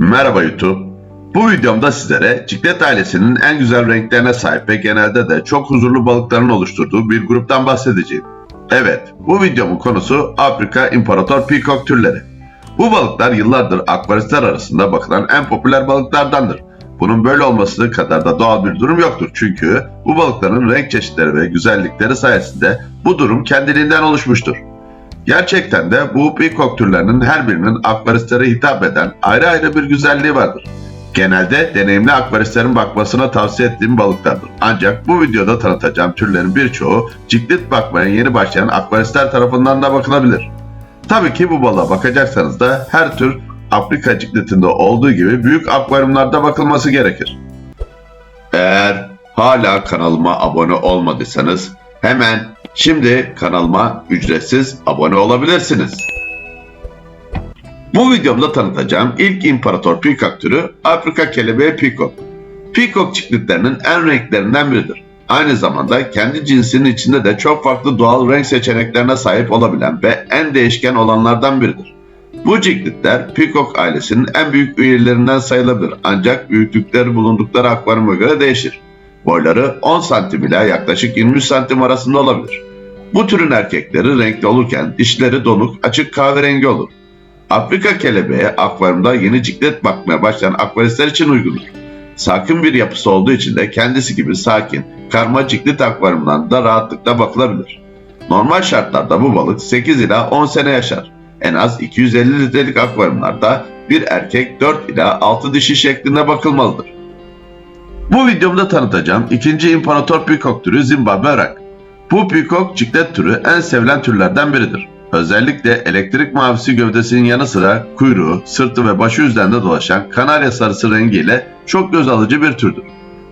Merhaba YouTube. Bu videomda sizlere ciklet ailesinin en güzel renklerine sahip ve genelde de çok huzurlu balıkların oluşturduğu bir gruptan bahsedeceğim. Evet, bu videomun konusu Afrika İmparator Peacock türleri. Bu balıklar yıllardır akvaristler arasında bakılan en popüler balıklardandır. Bunun böyle olması kadar da doğal bir durum yoktur. Çünkü bu balıkların renk çeşitleri ve güzellikleri sayesinde bu durum kendiliğinden oluşmuştur. Gerçekten de bu peacock türlerinin her birinin akvaristlere hitap eden ayrı ayrı bir güzelliği vardır. Genelde deneyimli akvaristlerin bakmasına tavsiye ettiğim balıklardır. Ancak bu videoda tanıtacağım türlerin birçoğu ciklet bakmaya yeni başlayan akvaristler tarafından da bakılabilir. Tabii ki bu balığa bakacaksanız da her tür Afrika cikletinde olduğu gibi büyük akvaryumlarda bakılması gerekir. Eğer hala kanalıma abone olmadıysanız hemen şimdi kanalıma ücretsiz abone olabilirsiniz. Bu videomda tanıtacağım ilk imparator peacock türü Afrika kelebeği peacock. Peacock cikletlerinin en renklerinden biridir. Aynı zamanda kendi cinsinin içinde de çok farklı doğal renk seçeneklerine sahip olabilen ve en değişken olanlardan biridir. Bu cikletler Peacock ailesinin en büyük üyelerinden sayılabilir ancak büyüklükleri bulundukları akvaryuma göre değişir. Boyları 10 santim ile yaklaşık 23 santim arasında olabilir. Bu türün erkekleri renkli olurken dişleri donuk açık kahverengi olur. Afrika kelebeği akvaryumda yeni ciklet bakmaya başlayan akvaristler için uygundur. Sakin bir yapısı olduğu için de kendisi gibi sakin, karma ciklet akvaryumlarında rahatlıkla bakılabilir. Normal şartlarda bu balık 8 ila 10 sene yaşar. En az 250 litrelik akvaryumlarda bir erkek 4 ila 6 dişi şeklinde bakılmalıdır. Bu videomda tanıtacağım ikinci imparator peacock türü Zimbabwe rak. Bu peacock ciklet türü en sevilen türlerden biridir. Özellikle elektrik mavisi gövdesinin yanı sıra kuyruğu, sırtı ve başı üzerinde dolaşan kanarya sarısı rengiyle çok göz alıcı bir türdür.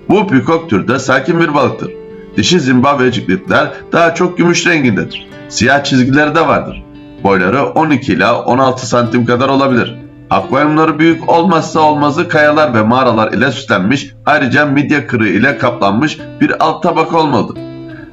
Bu peacock türü de sakin bir balıktır. Dişi Zimbabwe cikletler daha çok gümüş rengindedir. Siyah çizgileri de vardır. Boyları 12 ila 16 santim kadar olabilir. Akvaryumları büyük olmazsa olmazı kayalar ve mağaralar ile süslenmiş, ayrıca midye kırığı ile kaplanmış bir alt tabaka olmalıdır.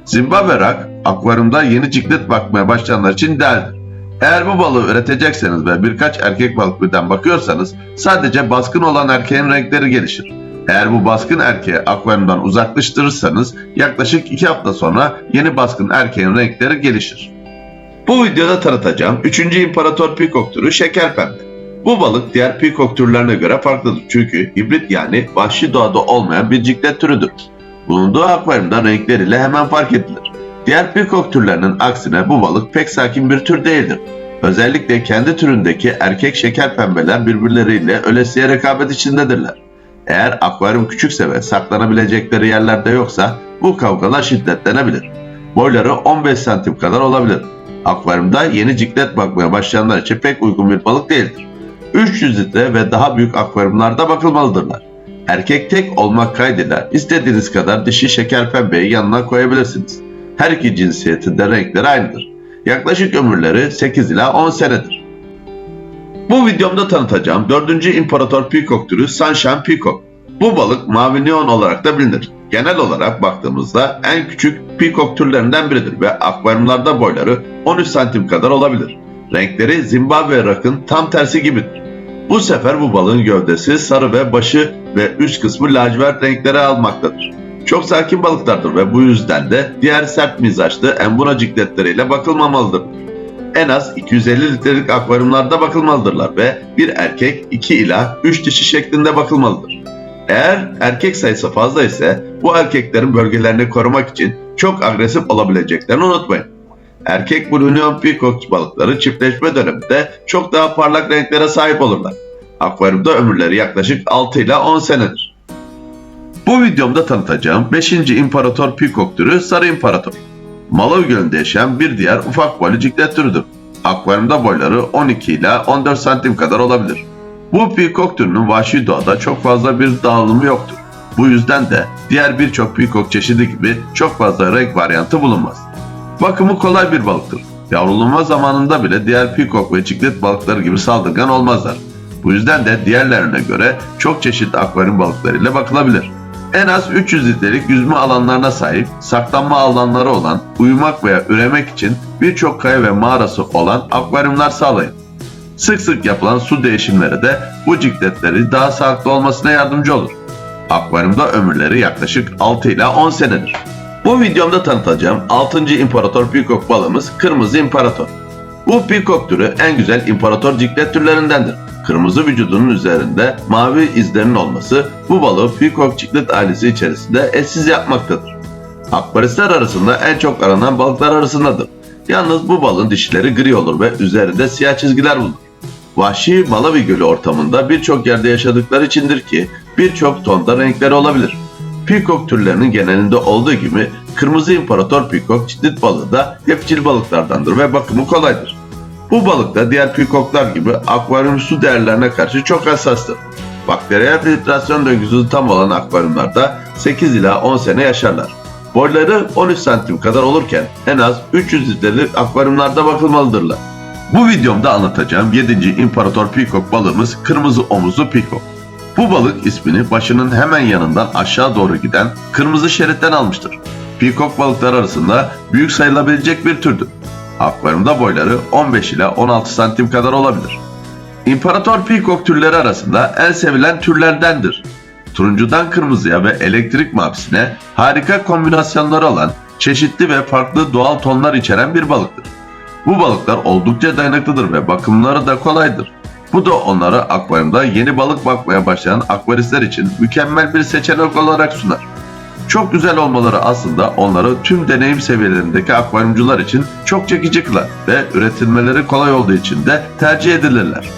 Zimbabwe rak, akvaryumda yeni ciklet bakmaya başlayanlar için idealdir. Eğer bu balığı üretecekseniz ve birkaç erkek balık birden bakıyorsanız sadece baskın olan erkeğin renkleri gelişir. Eğer bu baskın erkeği akvaryumdan uzaklaştırırsanız yaklaşık 2 hafta sonra yeni baskın erkeğin renkleri gelişir. Bu videoda tanıtacağım 3. imparator peacock türü şeker pembe. Bu balık diğer peacock türlerine göre farklıdır çünkü hibrit yani vahşi doğada olmayan bir ciklet türüdür. Bulunduğu akvaryumda renkleriyle hemen fark edilir. Diğer peacock türlerinin aksine bu balık pek sakin bir tür değildir. Özellikle kendi türündeki erkek şeker pembeler birbirleriyle ölesiye rekabet içindedirler. Eğer akvaryum küçükse ve saklanabilecekleri yerlerde yoksa bu kavgalar şiddetlenebilir. Boyları 15 santim kadar olabilir. Akvaryumda yeni ciklet bakmaya başlayanlar için pek uygun bir balık değildir. 300 litre ve daha büyük akvaryumlarda bakılmalıdırlar. Erkek tek olmak kaydıyla istediğiniz kadar dişi şeker pembeyi yanına koyabilirsiniz. Her iki cinsiyetin de renkleri aynıdır. Yaklaşık ömürleri 8 ila 10 senedir. Bu videomda tanıtacağım 4. imparator peacock türü Sunshine Peacock. Bu balık mavi neon olarak da bilinir. Genel olarak baktığımızda en küçük peacock türlerinden biridir ve akvaryumlarda boyları 13 santim kadar olabilir. Renkleri Zimbabwe rakın tam tersi gibidir. Bu sefer bu balığın gövdesi sarı ve başı ve üst kısmı lacivert renkleri almaktadır. Çok sakin balıklardır ve bu yüzden de diğer sert mizaçlı embuna cikletleriyle bakılmamalıdır. En az 250 litrelik akvaryumlarda bakılmalıdırlar ve bir erkek 2 ila 3 dişi şeklinde bakılmalıdır. Eğer erkek sayısı fazla ise bu erkeklerin bölgelerini korumak için çok agresif olabileceklerini unutmayın. Erkek Blue Neon Peacock balıkları çiftleşme döneminde çok daha parlak renklere sahip olurlar. Akvaryumda ömürleri yaklaşık 6 ila 10 senedir. Bu videomda tanıtacağım 5. imparator peacock türü sarı imparator. Malawi Gölü'nde yaşayan bir diğer ufak boylu ciklet türüdür. Akvaryumda boyları 12 ila 14 santim kadar olabilir. Bu peacock türünün vahşi doğada çok fazla bir dağılımı yoktur. Bu yüzden de diğer birçok peacock çeşidi gibi çok fazla renk varyantı bulunmaz. Bakımı kolay bir balıktır. Yavrulama zamanında bile diğer peacock ve ciklet balıkları gibi saldırgan olmazlar. Bu yüzden de diğerlerine göre çok çeşitli akvaryum balıklarıyla bakılabilir. En az 300 litrelik yüzme alanlarına sahip, saklanma alanları olan, uyumak veya üremek için birçok kaya ve mağarası olan akvaryumlar sağlayın. Sık sık yapılan su değişimleri de bu cikletleri daha sağlıklı olmasına yardımcı olur. Akvaryumda ömürleri yaklaşık 6 ila 10 senedir. Bu videomda tanıtacağım 6. imparator peacock balığımız Kırmızı İmparator. Bu peacock türü en güzel imparator ciklet türlerindendir. Kırmızı vücudunun üzerinde mavi izlerinin olması bu balığı peacock ciklet ailesi içerisinde eşsiz yapmaktadır. Akvarisler arasında en çok aranan balıklar arasındadır. Yalnız bu balığın dişleri gri olur ve üzerinde siyah çizgiler bulunur. Vahşi Malawi Gölü ortamında birçok yerde yaşadıkları içindir ki birçok tonda renkleri olabilir. Peacock türlerinin genelinde olduğu gibi kırmızı imparator peacock çitlit balığı da yapıcıl balıklardandır ve bakımı kolaydır. Bu balık da diğer peacocklar gibi akvaryum su değerlerine karşı çok hassastır. Bakteriyel filtrasyon döngüsü tam olan akvaryumlarda 8 ila 10 sene yaşarlar. Boyları 13 santim kadar olurken en az 300 litrelik akvaryumlarda bakılmalıdırlar. Bu videomda anlatacağım 7. imparator peacock balığımız kırmızı omuzlu peacock. Bu balık ismini başının hemen yanından aşağı doğru giden kırmızı şeritten almıştır. Peacock balıklar arasında büyük sayılabilecek bir türdür. Akvaryumda boyları 15 ila 16 santim kadar olabilir. İmparator peacock türleri arasında en sevilen türlerdendir. Turuncudan kırmızıya ve elektrik mavisine harika kombinasyonları olan çeşitli ve farklı doğal tonlar içeren bir balıktır. Bu balıklar oldukça dayanıklıdır ve bakımları da kolaydır. Bu da onları akvaryumda yeni balık bakmaya başlayan akvaristler için mükemmel bir seçenek olarak sunar. Çok güzel olmaları aslında onları tüm deneyim seviyelerindeki akvaryumcular için çok çekici kılar ve üretilmeleri kolay olduğu için de tercih edilirler.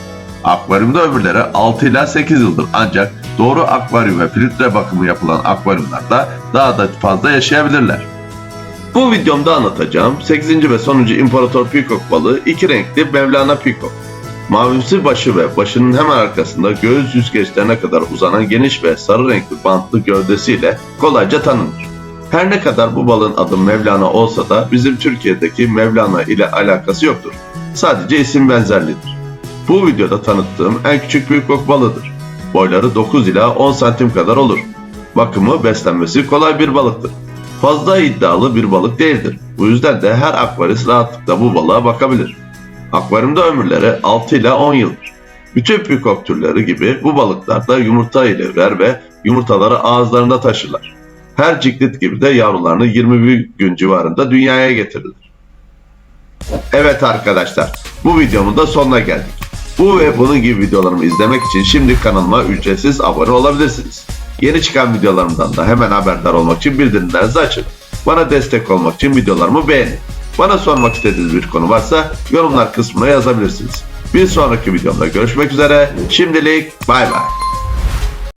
Akvaryumda ömürleri 6 ila 8 yıldır ancak doğru akvaryum ve filtre bakımı yapılan akvaryumlarda daha da fazla yaşayabilirler. Bu videomda anlatacağım 8. ve sonuncu imparator peacock balığı iki renkli Mevlana peacock. Mavimsi başı ve başının hemen arkasında göğüs yüzgeçlerine kadar uzanan geniş ve sarı renkli bantlı gövdesiyle kolayca tanınır. Her ne kadar bu balığın adı Mevlana olsa da bizim Türkiye'deki Mevlana ile alakası yoktur. Sadece isim benzerliğidir. Bu videoda tanıttığım en küçük peacock balığıdır. Boyları 9 ila 10 santim kadar olur. Bakımı beslenmesi kolay bir balıktır. Fazla iddialı bir balık değildir. Bu yüzden de her akvarist rahatlıkla bu balığa bakabilir. Akvaryumda ömürleri 6 ila 10 yıldır. Bütün peacock türleri gibi bu balıklar da yumurta ile ürer ve yumurtaları ağızlarında taşırlar. Her ciklet gibi de yavrularını 21 gün civarında dünyaya getirirler. Evet arkadaşlar, bu videomun da sonuna geldik. Bu ve bunun gibi videolarımı izlemek için şimdi kanalıma ücretsiz abone olabilirsiniz. Yeni çıkan videolarımdan da hemen haberdar olmak için bildirimlerinizi açın. Bana destek olmak için videolarımı beğenin. Bana sormak istediğiniz bir konu varsa yorumlar kısmına yazabilirsiniz. Bir sonraki videomda görüşmek üzere. Şimdilik bay bay.